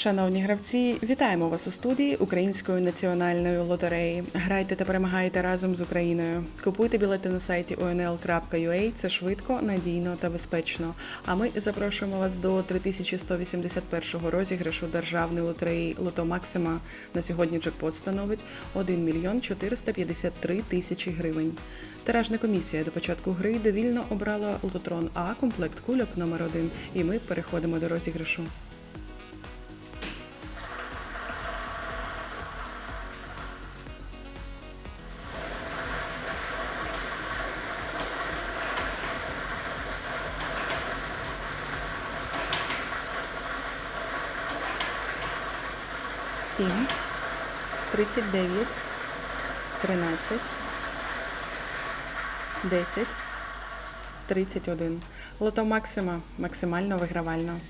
Шановні гравці, вітаємо вас у студії Української національної лотереї. Грайте та перемагайте разом з Україною. Купуйте білети на сайті onl.ua. Це швидко, надійно та безпечно. А ми запрошуємо вас до 3181 розіграшу державної лотереї Лото Максима. На сьогодні джекпот становить 1 мільйон 453 тисячі гривень. Тиражна комісія до початку гри довільно обрала лототрон А комплект кульок номер 1 І ми переходимо до розіграшу. Сім, тридцять дев'ять, тринадцять, десять, тридцять один. Лото Максима максимально вигравально.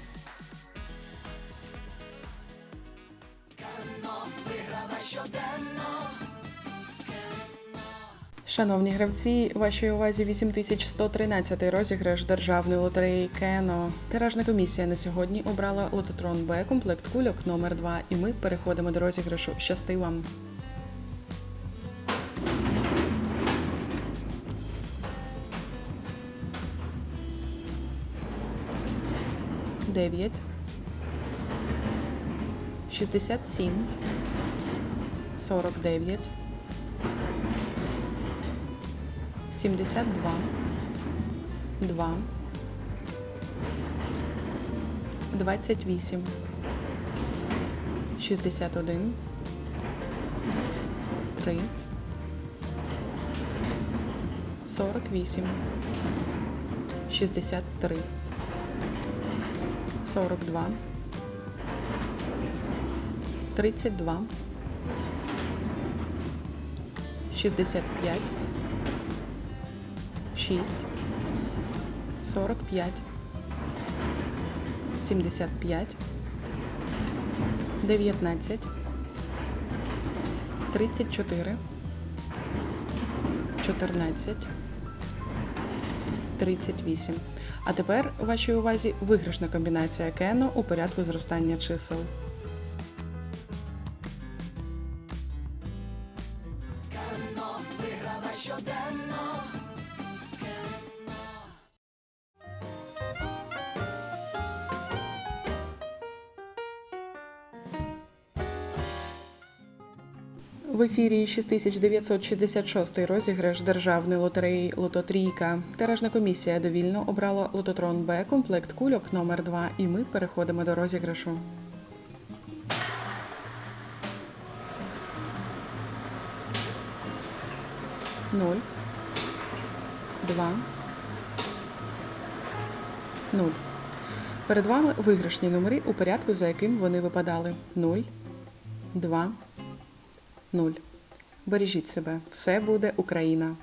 Шановні гравці, вашій увазі 8113 розіграш державної лотереї Кено. Тиражна комісія на сьогодні обрала лототрон Б комплект кульок номер 2 і ми переходимо до розіграшу. Щасти вам! Дев'ять. Шістдесят сім. Сорок дев'ять. 72, 2, 28, 61, 3, 48, 63, 42, 32, 65, 6, 45, 75, 19, 34, 14, 38. А тепер у вашій увазі виграшна комбінація Кено у порядку зростання чисел. В ефірі 6966 розіграш державної лотереї Лототрійка. Тиражна комісія довільно обрала лототрон Б комплект кульок номер 2 і ми переходимо до розіграшу. Нуль. Два. Нуль. Перед вами виграшні номери у порядку, за яким вони випадали. 0, 2, 0. Бережіть себе. Все буде Україна.